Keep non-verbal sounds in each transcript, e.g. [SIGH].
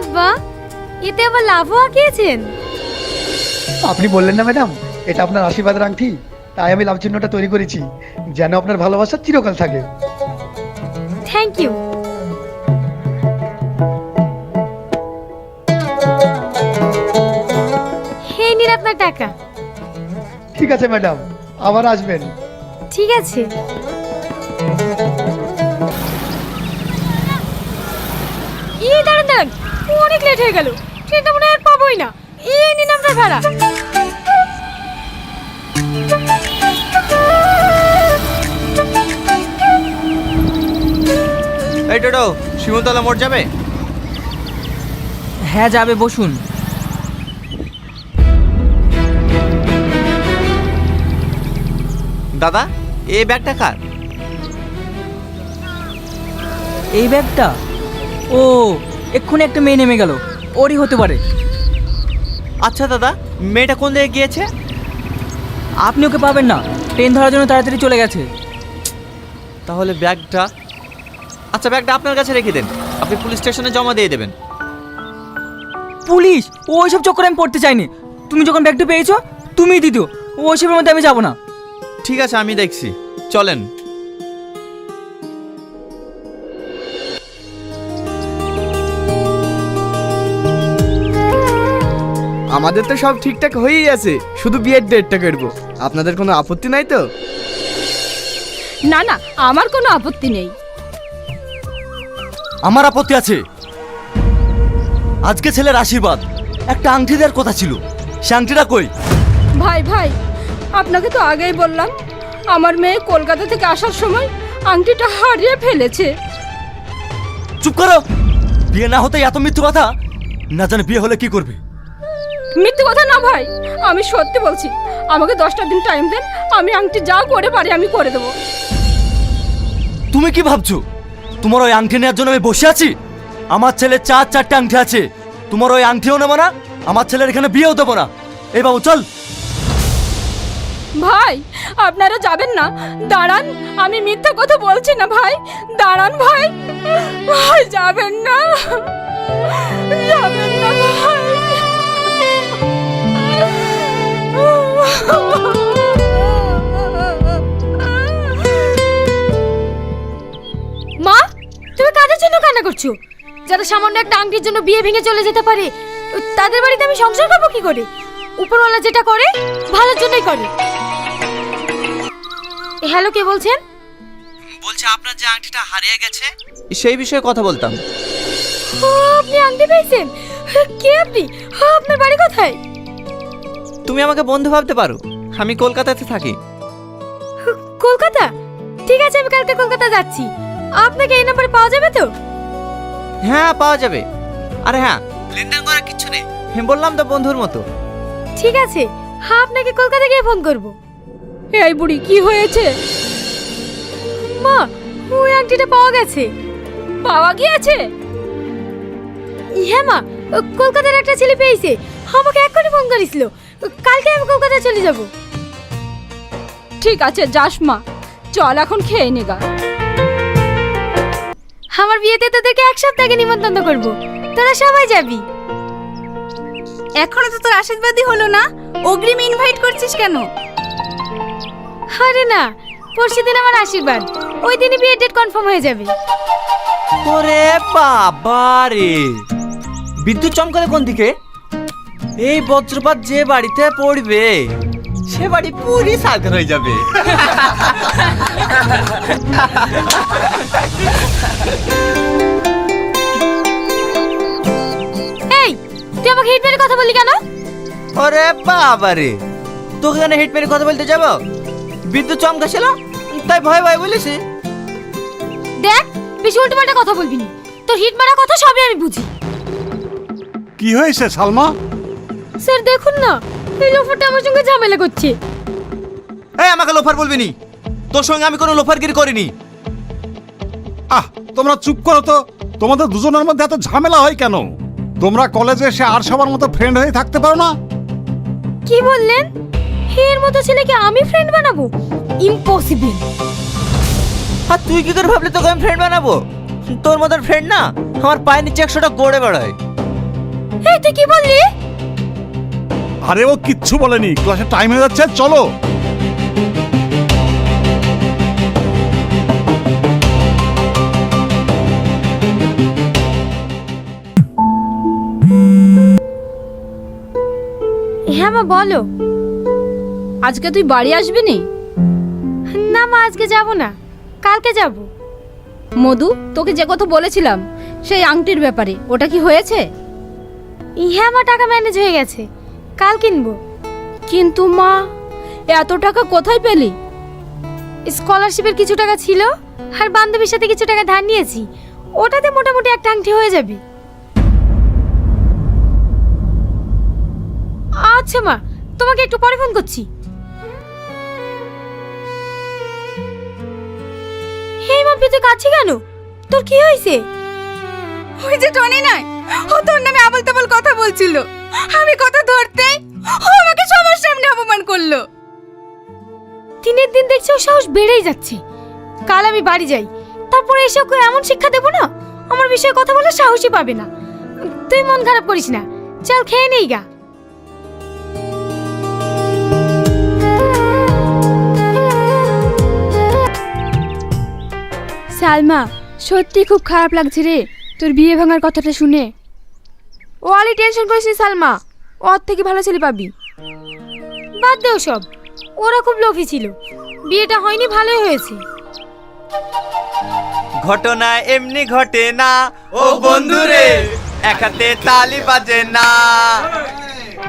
আব্বা এতে আবার লাভও আঁকিয়েছেন? আপনি বললেন না ম্যাডাম এটা আপনার আশীর্বাদের আংটি। তাই আমি লাভ চিহ্নটা তৈরি করেছি যেন আপনার ভালোবাসা চিরকাল থাকে। থ্যাংক ইউ হে নিন আপনার টাকা। ঠিক আছে ম্যাডাম আবার আসবেন। ঠিক আছে। এই দাঁড়ান দাঁড়ান। অনেক লেট হয়ে গেল। ট্রেনটা মনে হয় আর পাবোই না। এই নিন আপনার ভাড়া। এই টোটো শিমুতলা মোড় যাবে? হ্যাঁ যাবে বসুন। দাদা এই ব্যাগটা কার? এই ব্যাগটা? ও এক্ষুনি একটা মেয়ে নেমে গেল। ওরই হতে পারে। আচ্ছা দাদা মেয়েটা কোন দিকে গিয়েছে? আপনি ওকে পাবেন না। ট্রেন ধরার জন্য তাড়াতাড়ি চলে গেছে। তাহলে ব্যাগটা আচ্ছা ব্যাগটা আপনার কাছে রেখে দেন। আপনি পুলিশ স্টেশনে জমা দিয়ে দেবেন। পুলিশ? ও ওইসব চক্করে আমি পড়তে চাইনি। তুমি যখন ব্যাগটা পেয়েছ তুমিই দিত ওইসবের মধ্যে আমি যাব না। ঠিক আছে আমি দেখছি। চলেন। আমাদের তো সব ঠিকঠাক হয়েই আছে শুধু বিয়ের ডেটটা করব আপনাদের কোনো আপত্তি নাই তো? না না আমার কোনো আপত্তি নেই। আমার আপত্তি আছে। আজকে ছেলের আশীর্বাদ। একটা আংটি দেওয়ার কথা ছিল। সে আংটিটা কই? ভাই ভাই আপনাকে তো আগেই বললাম আমার মেয়ে কলকাতা থেকে আসার সময় আংটিটা হারিয়ে ফেলেছে। চুপ করো! বিয়ে না হতে এত মৃত্যু কথা? না জানে বিয়ে হলে কি করবে? মিথ্যে কথা না ভাই। আমি সত্যি বলছি আমাকে দশটা দিন টাইম দেন আমি আংটি যা করে পারি আমি করে দেবো। তুমি কি ভাবছ? তোমার ওই আংটি নেওয়ার জন্য আমি বসে আছি? আমার ছেলে চার চারটে আংটি আছে। তোমার ওই আংটিও নেব না আমার ছেলের এখানে বিয়েও দেবো না। এই বাবু চল। ভাই আপনারা যাবেন না। দাঁড়ান আমি মিথ্যা কথা বলছি না ভাই। দাঁড়ান ভাই। ভাই যাবেন না। একটা আংটির জন্য বিয়ে ভেঙে চলে যেতে পারে। তাদের বাড়িতে আমি সংসার করব কি করে? উপরওয়ালা যেটা করে ভালোর জন্যই করে। হ্যালো কে বলছেন? বলছে আপনার যে আংটিটা হারিয়ে গেছে। সেই বিষয়ে কথা বলতাম। আপনি আংটি পেয়েছেন? কে আপনি? আপনার বাড়ি কোথায়? তুমি আমাকে বন্ধু ভাবতে পারো। আমি কলকাতাতে থাকি। কলকাতা? ঠিক আছে আমি কালকে কলকাতা যাচ্ছি। আপনাকে এই নাম্বারে পাওয়া যাবে তো? হ্যাঁ পাওয়া যাবে। আরে হ্যাঁ। লেনদেন করার কিচ্ছু নেই। হ্যাঁ বললাম তো বন্ধুর মতো। ঠিক আছে হ্যাঁ আপনাকে কলকাতা গিয়ে ফোন করব। এই বুড়ি কি হয়েছে? মা ওই আংটিটা পাওয়া গেছে। পাওয়া গিয়েছে? হ্যাঁ মা ও কলকাতার একটা ছেলে পেয়েছে। আমাকে এক্ষুনি ফোন করেছিল। কালকে আমি কলকাতা চলে যাব। ঠিক আছে যাস মা। চল এখন খেয়ে নেগা আমার বিয়েতে তোদেরকে এক সপ্তাহ আগে নিমন্ত্রণ করব। তোরা সবাই যাবি। এখনও তো তোর আশীর্বাদই হলো না? অগ্রিম ইনভাইট করছিস কেন? আরে না, পরশু দিন আমার আশীর্বাদ। ওই দিনই বিয়ের ডেট কনফার্ম হয়ে যাবে। ওরে বাবা রে বিদ্যুৎ চমকালে কোন দিকে? এই বজ্রপাত যে বাড়িতে পড়বে, সে বাড়ি পুরি সাগর হয়ে যাবে। [LAUGHS] ওরে বাবা রে তোকে কেন হিট মেরে কথা বলতে যাব? বিদ্যুৎ চমকাছিল তাই ভয় ভয় বলেছি। দেখ বেশি উল্টোপাল্টা কথা বলবি না। তোর হিট মারা কথা সবই আমি বুঝি। কি হয়েছে সালমা? স্যার দেখুন না এই লোফারটা আমার সঙ্গে ঝামেলা করছে। এই আমাকে লোফার বলবি নি? তোর সঙ্গে আমি কোনো লোফারগিরি করিনি। আহ তোমরা চুপ করো তো। তোমাদের দুজনের মধ্যে এত ঝামেলা হয় কেন? তোমরা কলেজে এসে আর সবার মতো ফ্রেন্ড হয়ে থাকতে পারো না? কি বললেন? এর মতো ছেলেকে আমি ফ্রেন্ড বানাবো? ইম্পসিবল আর তুই কি করে ভাবলি তোকে আমি ফ্রেন্ড বানাবো? তোর মতো ফ্রেন্ড না আমার পায়ের নিচে একশোটা গড়ে বেড়ায়। এই তুই কি বললি? আরে ও কিচ্ছু বলেনি ক্লাসে টাইম হয়ে যাচ্ছে চলো। হ্যাঁ মা বলো। আজকে তুই বাড়ি আসবি নি? না মা আজকে যাব না। কালকে যাব। মধু তোকে যে কথা বলেছিলাম সেই আংটির ব্যাপারে ওটা কি হয়েছে? হ্যাঁ আমার টাকা ম্যানেজ হয়ে গেছে। কাল কিনবো। কিন্তু মা এত টাকা কোথায় পেলি? স্কলারশিপের কিছু টাকা ছিল আর বান্ধবীর সাথে কিছু টাকা ধার নিয়েছি। ওটাতে মোটামুটি একটা আংটি হয়ে যাবে। আচ্ছা মা তোমাকে একটু পরে ফোন করছি। হে মা তুই কাছে কেন? তোর কি হয়েছে? ওই যে টনি নাই ও তোর নামে আবল তাবল কথা বলছিল। আমি কথা ধরতেই ও আমাকে সবার সামনে অপমান করল। দিনের দিন দেখছি ওর সাহস বেড়েই যাচ্ছে। কাল আমি বাড়ি যাই তারপরে এসে ওকে এমন শিক্ষা দেবো না? আমার বিষয়ে কথা বলে সাহসই পাবে না। তুই মন খারাপ করিস না চল খেয়ে নেই গা। সালমা সত্যি খুব খারাপ লাগছে রে। তোর বিয়ে ভাঙার কথাটা শুনে। ও আলি টেনশন করিস নি, সালমা। ওর থেকে ভালো ছেলে পাবি। বাদ দেও সব ওরা খুব লোভী ছিল। বিয়েটা হয়নি ভালোই হয়েছে। ঘটনা এমনি ঘটে না। ও বন্ধুরে এক হাতে তালি বাজে না।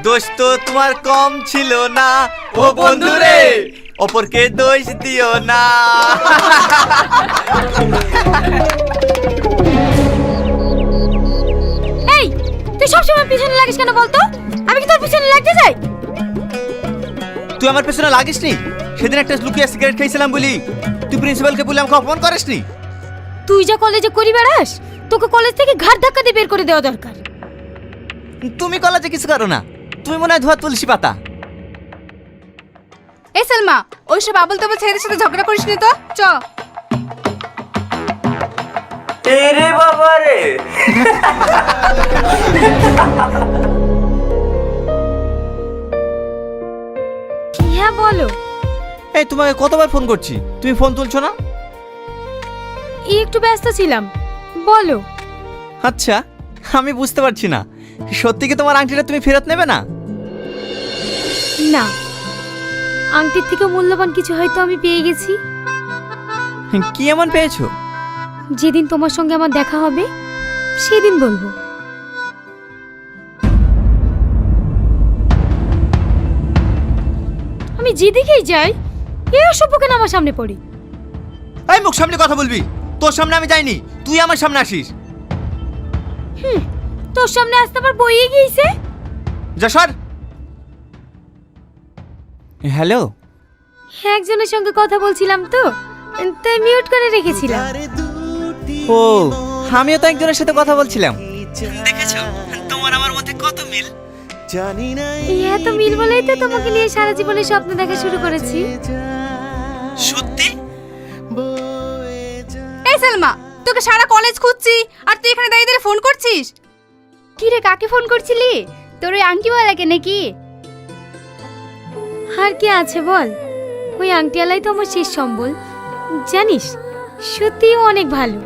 দোষ তো তোমার কম ছিল না। ও বন্ধুরে অপরকে দোষ দিও না এই তুই সবসময় পিছনে লাগিস কেন বলতো আমি কি তোর পিছনে লাগতে যাই তুই আমার পেছনে লাগিস নি সেদিন একটা লুকিয়ে সিগারেট খেয়েছিলাম বলি তুই প্রিন্সিপালকে বলে আমাকে অপমান করিস নি তুই যা কলেজে করি বেড়াস তোকে কলেজ থেকে ঘাট ধাক্কা দিয়ে বের করে দেওয়া দরকার তুমি কলেজে কিছু করো না তুমি মনে হয় ধোয়া তুলসী পাতা এই সালমা ওইসব আবল তাবল ছেলেদের সাথে ঝগড়া করিস নি তো। চ। রে বাবা রে। হ্যাঁ বলো? এই তোমাকে কতবার ফোন করছি? তুমি ফোন তুলছো না? একটু ব্যস্ত ছিলাম। বলো। আচ্ছা আমি বুঝতে পারছি না। সত্যি কি তোমার আংটিটা তুমি ফেরত নেবে না? না। আংটির থেকে মূল্যবান কিছু হয়তো আমি পেয়ে গেছি। কি এমন পেয়েছ? যেদিন তোমার সঙ্গে আমার দেখা হবে সেদিন বলব। আমি যেদিকেই যাই এ অসভ্য কেন আমার সামনে পড়ি? এই মুখ সামনে কথা বলবি। তোর সামনে আমি যাইনি তুই আমার সামনে আসিস। তোর সামনে আসতে আবার বইয়ে গিয়েছে। যা সর। হ্যালো? হ্যাঁ একজনের সঙ্গে কথা বলছিলাম তো তাই মিউট করে রেখেছিলাম। ও আমিও তো একজনের সাথে কথা বলছিলাম। দেখেছ? তোমার আমার মধ্যে কত মিল? এত মিল বলেই তো তোমাকে নিয়ে সারা জীবনে স্বপ্ন দেখা শুরু করেছি। সত্যি? এই সালমা তোকে সারা কলেজ খুঁজছি আর তুই এখানে দাঁড়িয়ে দাঁড়িয়ে ফোন করছিস? কি রে কাকে ফোন করছিলি? তোর ওই আংটিওয়ালাকে নাকি? আর কি আছে বল? ওই আংটিয়ালাই তো আমার শেষ সম্বল। জানিস সত্যিই অনেক ভালো।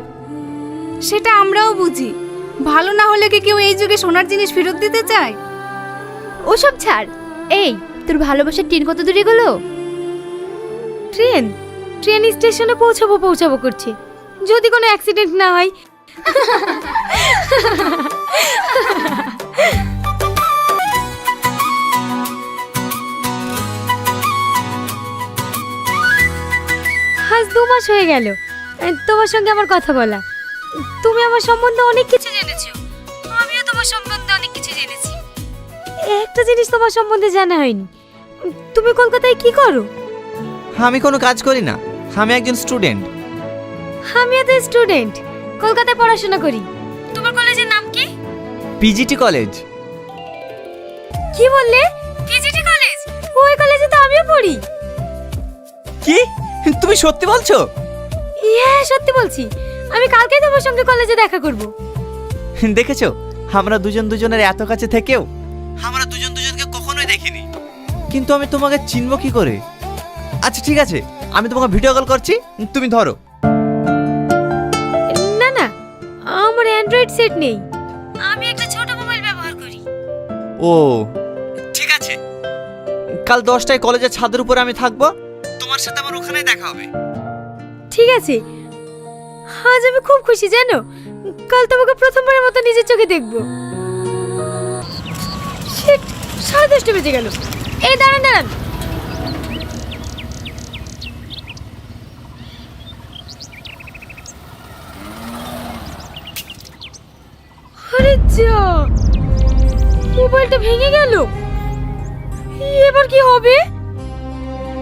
সেটা আমরাও বুঝি। ভালো না হলে কি কেউ এই যুগে সোনার জিনিস ফেরত দিতে চায়? ওসব ছাড়। এই তোর ভালোবাসার টিন কত দূরে গেলো ট্রেন? ট্রেন স্টেশনে পৌঁছাবো পৌঁছাবো করছে। যদি কোনো অ্যাক্সিডেন্ট না হয়। [LAUGHS] মাস হয়ে গেল। তোমার সঙ্গে আমার কথা বলা। তুমি আমার সম্বন্ধে অনেক কিছু জেনেছো। আমিও তোমার সম্বন্ধে অনেক কিছু জেনেছি। একটা জিনিস তোমার সম্বন্ধে জানা হয়নি। তুমি কলকাতায় কি করো? আমি কোনো কাজ করি না। আমি একজন স্টুডেন্ট। আমিও তো স্টুডেন্ট। কলকাতায় পড়াশোনা করি। তোমার কলেজের নাম কি? PGT college. কি বললে? PGT college? ওই কলেজে তো আমিও পড়ি। কি? তুমি সত্যি বলছো? হ্যাঁ সত্যি বলছি। আমি কালকেই তোমার সঙ্গে কলেজে দেখা করব। দেখেছ? আমরা দুজন দুজনের এত কাছে থেকেও আমরা দুজন দুজনকে কখনোই দেখিনি। কিন্তু আমি তোমাকে চিনব কি করে? আচ্ছা ঠিক আছে। আমি তোমাকে ভিডিও কল করছি। তুমি ধরো। না না আমার অ্যান্ড্রয়েড সেট নেই। আমি একটা ছোট মোবাইল ব্যবহার করি। ও। ঠিক আছে। কাল দশটায় কলেজের ছাদের উপরে আমি থাকব। তোমার সাথে আমার ওখানেই দেখা হবে। ঠিক আছে। আজ আমি খুব খুশি, জানো? কাল তোমাকে প্রথমবারের মতো নিজের চোখে দেখব। সাড়ে দশটা বেজে গেল। এই, দাঁড়ান দাঁড়ান। মোবাইলটা ভেঙে গেল। এবার কি হবে?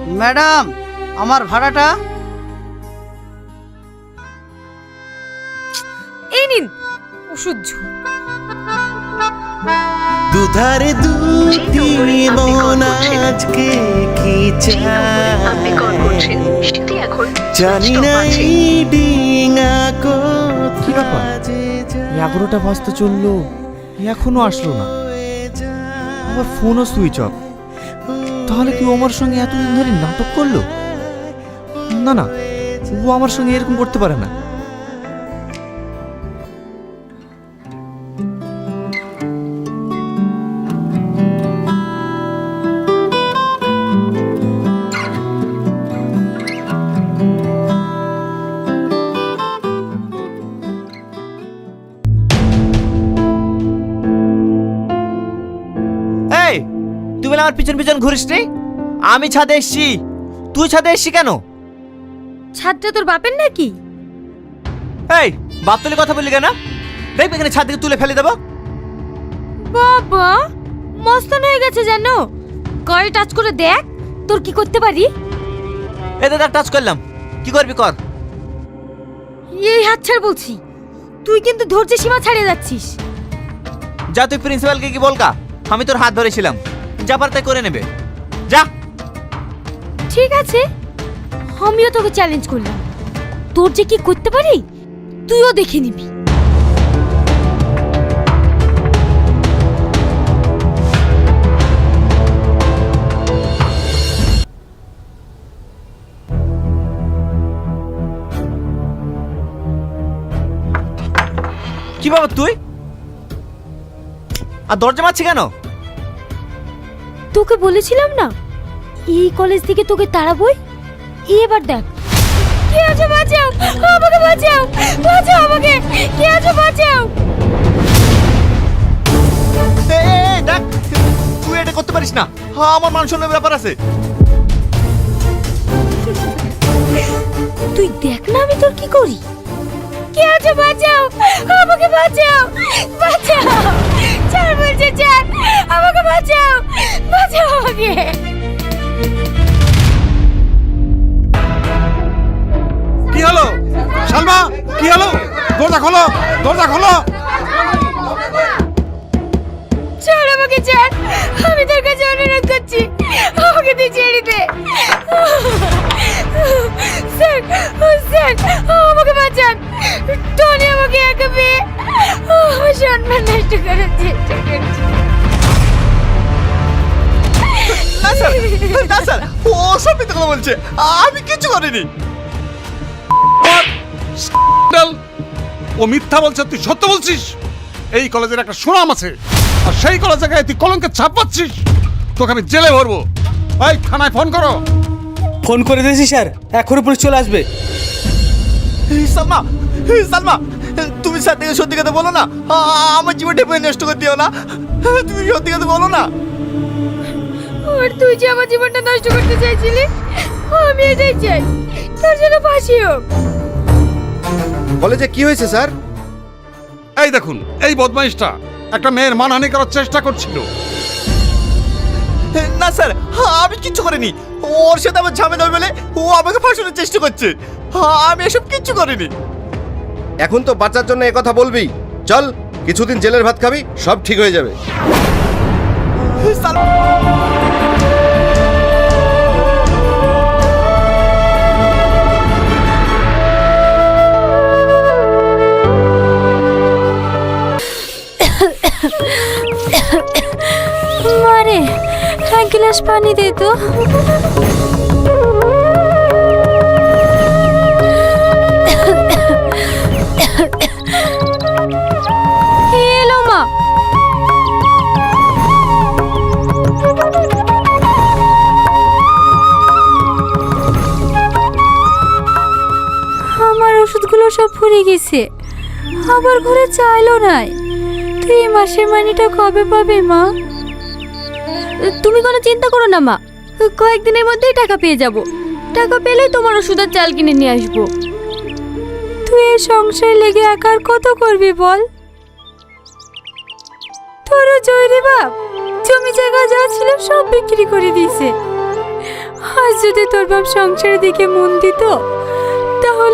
ম্যাডাম আমার ভাড়াটা? এই নিন অসহ্য দুধারে দুটি মন আজকে কি জানি না এই ডিঙা কি ব্যাপার? এগারোটা বাজতে চলল এখনও আসলো না। আমার ফোনও সুইচ অফ তাহলে কি আমার সঙ্গে এতদিন ধরে নাটক করল? না না, ও আমার সঙ্গে এরকম করতে পারে না। তুই বলে আমার পিছন পিছন ঘুরিস নি আমি ছাদে এসছি। তুই ছাদে এসছি কেন? ছাদটা তোর বাপের নাকি? এই বাপ তুলে কথা বললি কেন? দেখবে এখানে ছাদ থেকে তুলে ফেলে দেবো। বাবা মস্তান হয়ে গেছে জানো? গায়ে টাচ করে দেখ তোর কি করতে পারি? এতে দেখ টাচ করলাম। কি করবি কর। এই হাত ছাড় বলছি। তুই কিন্তু ধৈর্যের সীমা ছাড়িয়ে যাচ্ছিস। যা তুই প্রিন্সিপালকে কি বলকা? আমি তোর হাত ধরেছিলাম। যা পার তাই করে নেবে। যা। ঠিক আছে। আমিও তোকে চ্যালেঞ্জ করলাম। তোর যে কি করতে পারি তুইও দেখে নিবি। কি বাবা তুই? আর দরজা মারছি কেন? তোকে বলেছিলাম না? এই কলেজ থেকে তোকে তাড়াবই এবার দেখ। কে আছে বাঁচাও? আমাকে বাঁচাও! বাঁচাও আমাকে! কে আছে বাঁচাও? দেখ তুই এটা করতে পারিস না। হ্যাঁ আমার মান সম্মানের ব্যাপার আছে। তুই দেখ না আমি তোর কি করি। কে আছে বাঁচাও? আমাকে বাঁচাও! বাঁচাও! ছাড় বলছে ছাড় আমাকে বাঁচাও বাঁচাও আমাকে। কি হলো? সালমা কি হলো? দরজা খোলো দরজা খোলো। ছাড় আমাকে ছাড় আমি তোর কাছে অনুরোধ করছি আমাকে তুই ছেড়ে দে। স্যার ও স্যার আমাকে বাঁচান। টনি আমাকে একা পেয়ে আমার সম্মান নষ্ট করার চেষ্টা করছে না স্যার না স্যার ও সব মিথ্যে কথা বলছে। আমি কিছু করিনি। ও মিথ্যা বলছে তুই সত্য বলছিস? এই কলেজের একটা সুনাম আছে। আর সেই কলেজে গায়ে তুই কলঙ্কের ছাপ পাচ্ছিস। তোকে আমি জেলে ভরবো। ভাই থানায় ফোন করো। ফোন করে দিয়েছি স্যার। এখনই পুলিশ চলে আসবে। এই সালমা এই সালমা তুমি স্যার থেকে সত্যি কথা বলো না। আ- আমার জীবনটা নষ্ট করে দিও না। তুমি সত্যি কথা বলো না। আর তুই যে আমার জীবনটা নষ্ট করতে চাইছিলি আমি এটাই চাই। তোর জন্য ফাঁসি হোক। কলেজে কি হয়েছে স্যার? এই দেখুন এই বদমাইশটা একটা মেয়ের মানহানি করার চেষ্টা করছিল। না স্যার আমি কিচ্ছু করিনি। ওর সাথে আমার ঝামেলা বলে ও আমাকে ফাঁসানোর চেষ্টা করছে। আমি এসব কিচ্ছু করিনি। এখন তো বাঁচার জন্য কথা বলবি। চল, কিছুদিন জেলের ভাত খাবি, সব ঠিক হয়ে যাবে। মারে এক গ্লাস পানি দে তো। গেছে আবার ঘরে চাইলো নাই। তুই এই মাসের মানিটা কবে পাবে মা? তুমি কোনো চিন্তা করো না মা। কয়েকদিনের মধ্যেই টাকা পেয়ে যাব। টাকা পেলেই তোমার ওষুধ আর চাল কিনে নিয়ে আসব। তুই এই সংসারে লেগে একার কত করবি বল? তোরও জয়রে বাপ জমি জায়গা যা ছিল সব বিক্রি করে দিয়েছে। আজ যদি তোর বাপ সংসারের দিকে মন দিত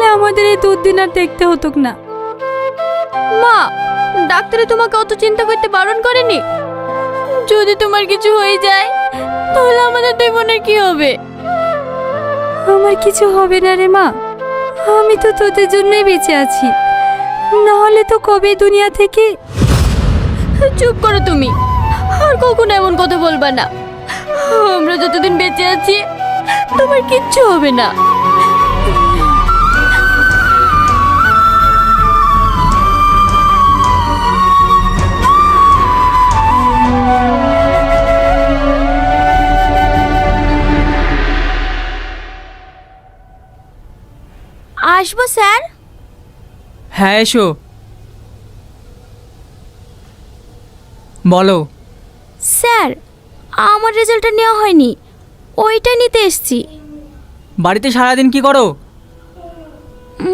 তাহলে আমাদের এই দুদিন আর দেখতে হতো না। মা ডাক্তারে তোমাকে অত চিন্তা করতে বারণ করেনি? যদি তোমার কিছু হয়ে যায় তাহলে আমাদের দুই বোনের কি হবে? আমার কিছু হবে না রে মা। আমি তো তোদের জন্যই বেঁচে আছি। না হলে তো কবে দুনিয়া থেকে? চুপ করো তুমি। আর কখনো এমন কথা বলবা না। আমরা যতদিন বেঁচে আছি তোমার কিচ্ছু হবে না। আসব স্যার? হ্যাঁ এসো। বলো। স্যার আমার রেজাল্টটা নেওয়া হয়নি। ওইটা নিতে এসছি। বাড়িতে সারাদিন কি করো?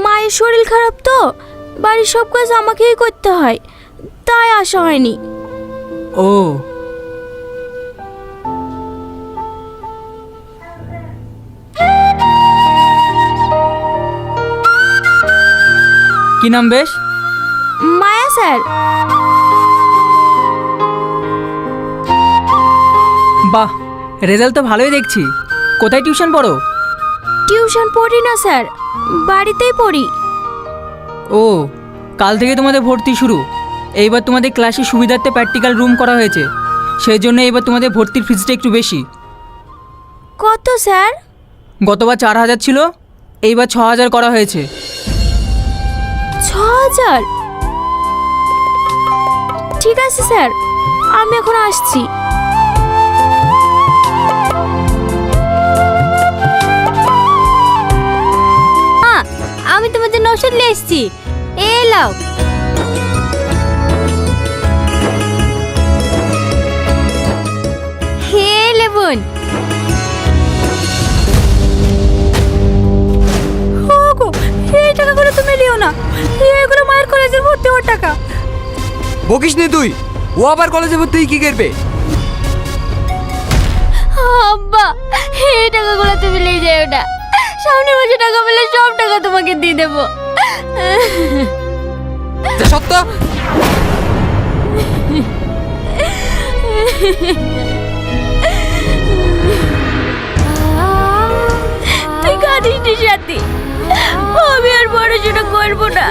মায়ের শরীর খারাপ তো বাড়ির সব কাজ আমাকেই করতে হয়। তাই আসা হয়নি। ও। কি নাম বেশ? মায়া স্যার। বাহ রেজাল্ট তো ভালোই দেখছি। কোথায় টিউশন পড়ো? টিউশন পড়ি না স্যার বাড়িতেই পড়ি। ও কাল থেকে তোমাদের ভর্তি শুরু। এইবার তোমাদের ক্লাসে সুবিধার্থে প্র্যাকটিক্যাল রুম করা হয়েছে। সেই জন্য এবার তোমাদের ভর্তির ফিজটা একটু বেশি। কত স্যার? গতবার চার হাজার ছিল এইবার ছ হাজার করা হয়েছে। ছ হাজার? ঠিক আছে স্যার। আমি এখন আসছি। আমি তোমাদের জন্য নিয়ে এসেছি। এ লাও লেবুন ওগো এই টাকাগুলো তুমি নিও না। এগুলো মায়ের কলেজের ভর্তি হওয়ার টাকা। বকিস নি তুই। ও আবার কলেজে ভর্তি কি করবে? আব্বা এই টাকাগুলো তুমি নিয়ে যাও না। সামনে মাসে টাকা পেলে সব টাকা তোমাকে দিয়ে দেবো। সত্য। তুই কাঁদিস নি সাথী। আমি আর পড়াশোনা করব না।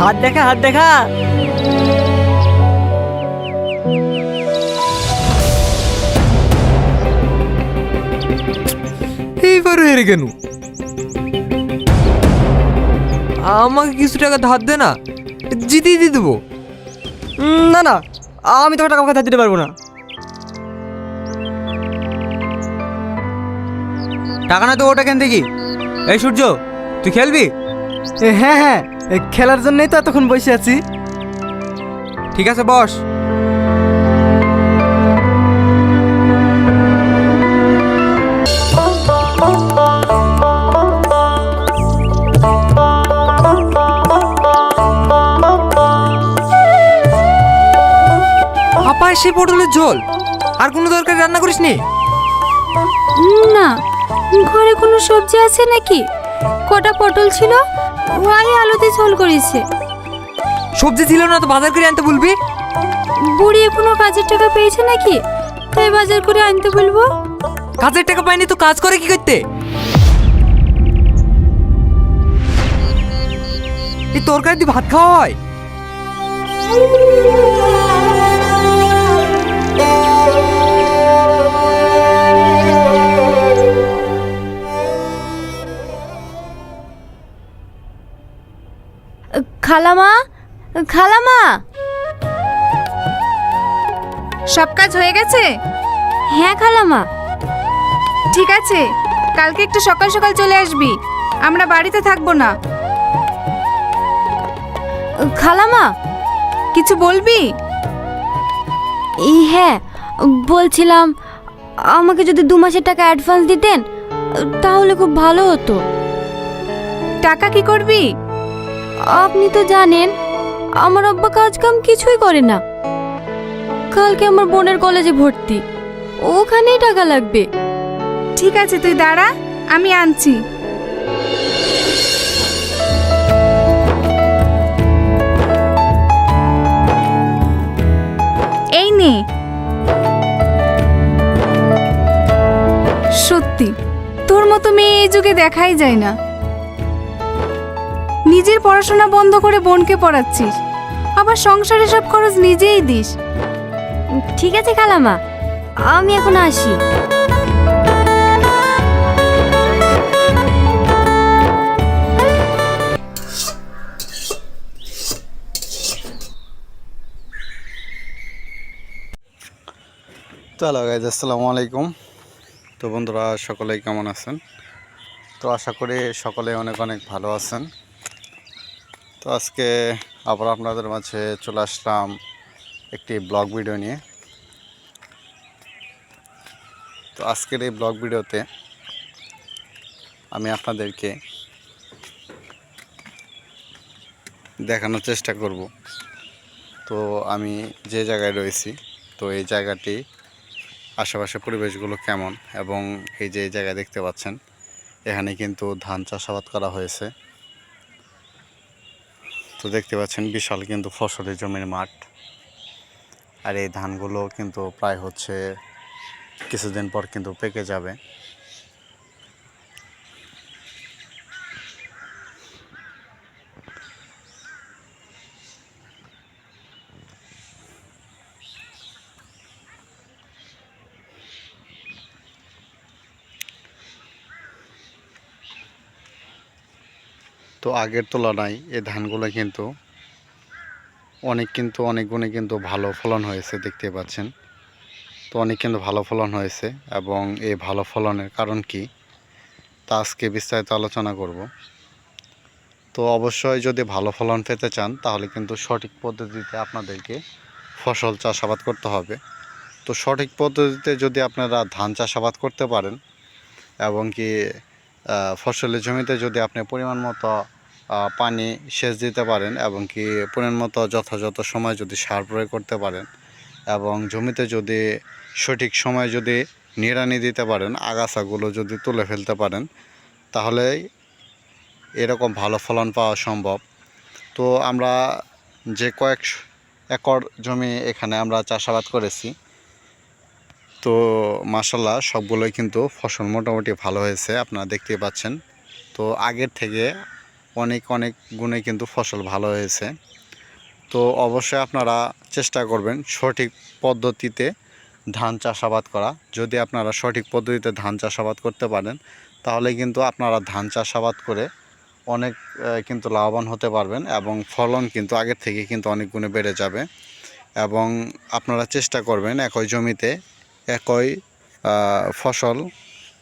হাত দেখা হাত দেখা। এইবার হেরে কেন? আমাকে কিছু টাকা ধার দে না জিতিয়ে দিয়ে দেবো। না না আমি তোকে টাকা ধার দিতে পারব না। টাকা না তো ওটা কেন দেখি? এই সূর্য তুই খেলবি? হ্যাঁ হ্যাঁ খেলার জন্যই তো এতক্ষণ বসে আছি। ঠিক আছে বস। আপা সে পটলের ঝোল। আর কোনো দরকার রান্না করিস নি না ঘরে কোনো সবজি আছে নাকি? কটা পটল ছিল? ওয়াই আলুতে ঝোল করেছে। সবজি ছিল না তো বাজার করে আনতে বলবি? বুড়ি এখনও কাজের টাকা পেয়েছে নাকি? তাই বাজার করে আনতে বলব। কাজের টাকা পাইনি তো কাজ করে কি করতে? এই তরকারি দিয়ে ভাত খাওয়া হয়? খালামা? খালামা? সব কাজ হয়ে গেছে? হ্যাঁ খালামা। ঠিক আছে কালকে একটু সকাল সকাল চলে আসবি আমরা বাড়িতে থাকব না। খালামা? কিছু বলবি? হ্যাঁ বলছিলাম আমাকে যদি দু মাসের টাকা অ্যাডভান্স দিতেন তাহলে খুব ভালো হতো। টাকা কি করবি? আপনি তো জানেন আমার আব্বা কাজ কাম কিছুই করে না। কালকে আমার বোনের কলেজে ভর্তি ওখানেই টাকা লাগবে। ঠিক আছে তুই দাঁড়া আমি আনছি। সত্যি, তোর মতো মেয়ে এই যুগে দেখাই যায় না। নিজের পড়াশোনা বন্ধ করে বোনকে পড়াচ্ছিস, আবার সংসারে সব খরচ নিজেই দিস। ঠিক আছে খালামা আমি এখন আসি। তো হ্যালো গাইজ আসসালামু আলাইকুম। তো বন্ধুরা, সকলেই কেমন আছেন? তো আশা করি সকলে অনেক অনেক ভালো আছেন। তো আজকে আবার আপনাদের মাঝে চলে আসলাম একটি ব্লগ ভিডিও নিয়ে। তো আজকের এই ব্লগ ভিডিওতে আমি আপনাদেরকে দেখানোর চেষ্টা করব। তো আমি যে জায়গায় রয়েছি, তো এই জায়গাটি আশেপাশে পরিবেশগুলো কেমন? এবং এই যে জায়গায় দেখতে পাচ্ছেন, এখানে কিন্তু ধান চাষাবাদ করা হয়েছে। তো দেখতে পাচ্ছেন বিশাল কিন্তু ফসলের জমির মাঠ। আর এই ধানগুলো কিন্তু প্রায় হচ্ছে কিছুদিন পর কিন্তু পেকে যাবে। তো আগের তুলনায় এই ধানগুলো কিন্তু অনেক কিন্তু অনেক গুণে কিন্তু ভালো ফলন হয়েছে, দেখতে পাচ্ছেন। তো অনেক কিন্তু ভালো ফলন হয়েছে এবং এই ভালো ফলনের কারণ কি তা আজকে বিস্তারিত আলোচনা করব। তো অবশ্যই যদি ভালো ফলন পেতে চান, তাহলে কিন্তু সঠিক পদ্ধতিতে আপনাদেরকে ফসল চাষাবাদ করতে হবে। তো সঠিক পদ্ধতিতে যদি আপনারা ধান চাষাবাদ করতে পারেন এবং কি ফসলের জমিতে যদি আপনি পরিমাণ মতো পানি সেচ দিতে পারেন এবং কি পরিমাণ মতো যথাযথ সময় যদি সার প্রয়োগ করতে পারেন এবং জমিতে যদি সঠিক সময় যদি নিড়ানি দিতে পারেন, আগাছাগুলো যদি তুলে ফেলতে পারেন, তাহলে এরকম ভালো ফলন পাওয়া সম্ভব। তো আমরা যে কয়েক একর জমি এখানে আমরা চাষাবাদ করেছি তো মাসাল্লাহ সবগুলোই কিন্তু ফসল মোটামুটি ভালো হয়েছে, আপনারা দেখতে পাচ্ছেন। তো আগের থেকে অনেক অনেক গুণে কিন্তু ফসল ভালো হয়েছে। তো অবশ্যই আপনারা চেষ্টা করবেন সঠিক পদ্ধতিতে ধান চাষাবাদ করা। যদি আপনারা সঠিক পদ্ধতিতে ধান চাষাবাদ করতে পারেন, তাহলে কিন্তু আপনারা ধান চাষাবাদ করে অনেক কিন্তু লাভবান হতে পারবেন এবং ফলন কিন্তু আগের থেকে কিন্তু অনেক গুণে বেড়ে যাবে। এবং আপনারা চেষ্টা করবেন একই জমিতে একই ফসল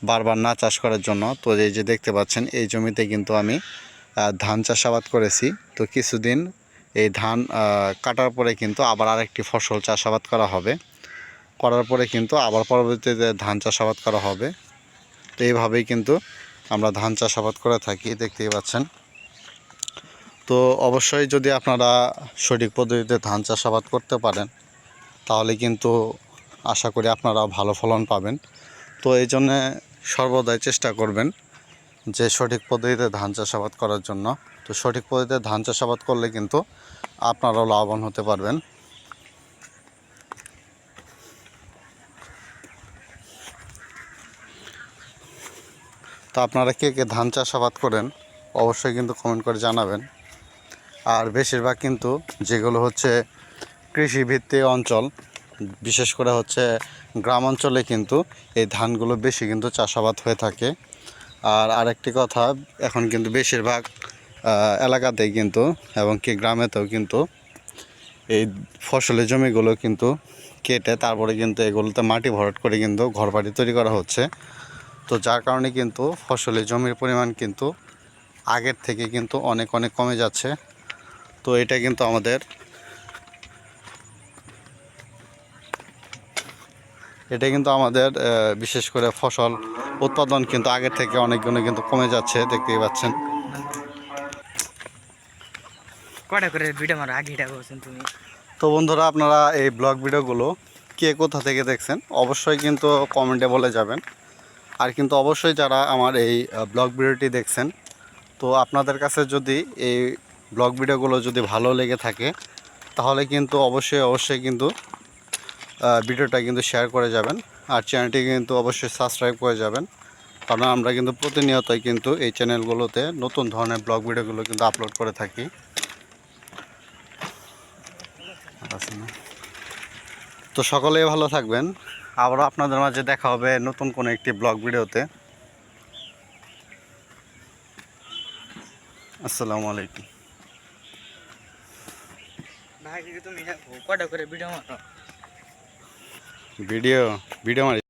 বারবার না চাষ করার জন্য। তো এই যে দেখতে পাচ্ছেন, এই জমিতে কিন্তু আমি ধান চাষাবাদ করেছি। তো কিছুদিন এই ধান কাটার পরে কিন্তু আবার আরেকটি ফসল চাষাবাদ করা হবে। করার পরে কিন্তু আবার পরবর্তীতে ধান চাষাবাদ করা হবে। তো এইভাবেই কিন্তু আমরা ধান চাষাবাদ করে থাকি, দেখতেই পাচ্ছেন। তো অবশ্যই যদি আপনারা সঠিক পদ্ধতিতে ধান চাষাবাদ করতে পারেন, তাহলে কিন্তু আশা করি আপনারা ভালো ফলন পাবেন। তো এই জন্যে সর্বদাই চেষ্টা করবেন যে সঠিক পদ্ধতিতে ধান চাষাবাদ করার জন্য। তো সঠিক পদ্ধতিতে ধান চাষাবাদ করলে কিন্তু আপনারাও লাভবান হতে পারবেন। তো আপনারা কে কে ধান চাষাবাদ করেন অবশ্যই কিন্তু কমেন্ট করে জানাবেন। আর বেশিরভাগ কিন্তু যেগুলো হচ্ছে কৃষিভিত্তিক অঞ্চল বিশেষ করে হচ্ছে গ্রাম অঞ্চলে কিন্তু এই ধানগুলো বেশি কিন্তু চাষাবাদ হয়ে থাকে। আর আরেকটি কথা, এখন কিন্তু বেশিরভাগ এলাকাতেই কিন্তু এবং কি গ্রামেতেও কিন্তু এই ফসলের জমিগুলো কিন্তু কেটে তারপরে কিন্তু এগুলোতে মাটি ভরাট করে কিন্তু ঘরবাড়ি তৈরি করা হচ্ছে। তো যার কারণে কিন্তু ফসলের জমির পরিমাণ কিন্তু আগের থেকে কিন্তু অনেক অনেক কমে যাচ্ছে। তো এটা কিন্তু আমাদের এটা কিন্তু আমাদের বিশেষ করে ফসল উৎপাদন কিন্তু আগের থেকে অনেক গুণে কিন্তু কমে যাচ্ছে দেখতেই পাচ্ছেন। কটা করে ভিডিও মারো? আগেটা করছেন তুমি। তো বন্ধুরা আপনারা এই ব্লগ ভিডিওগুলো কে কোথা থেকে দেখছেন অবশ্যই কিন্তু কমেন্টে বলে যাবেন। আর কিন্তু অবশ্যই যারা আমার এই ব্লগ ভিডিওটি দেখছেন তো আপনাদের কাছে যদি এই ব্লগ ভিডিওগুলো যদি ভালো লেগে থাকে তাহলে কিন্তু অবশ্যই অবশ্যই কিন্তু ভিডিওটা কিন্তু শেয়ার করে যাবেন। আর চ্যানেলটি কিন্তু অবশ্যই সাবস্ক্রাইব করে যাবেন। কারণ আমরা কিন্তু প্রতিনিয়তই কিন্তু এই চ্যানেলগুলোতে নতুন ধরনের ব্লগ ভিডিওগুলো কিন্তু আপলোড করে থাকি। তো সকলেই ভালো থাকবেন। আবারও আপনাদের মাঝে দেখা হবে নতুন কোনো একটি ব্লগ ভিডিওতে আসসালামু আলাইকুম। ভাই তুমি কটা করে ভিডিও ভিডিও ভিডিও মানে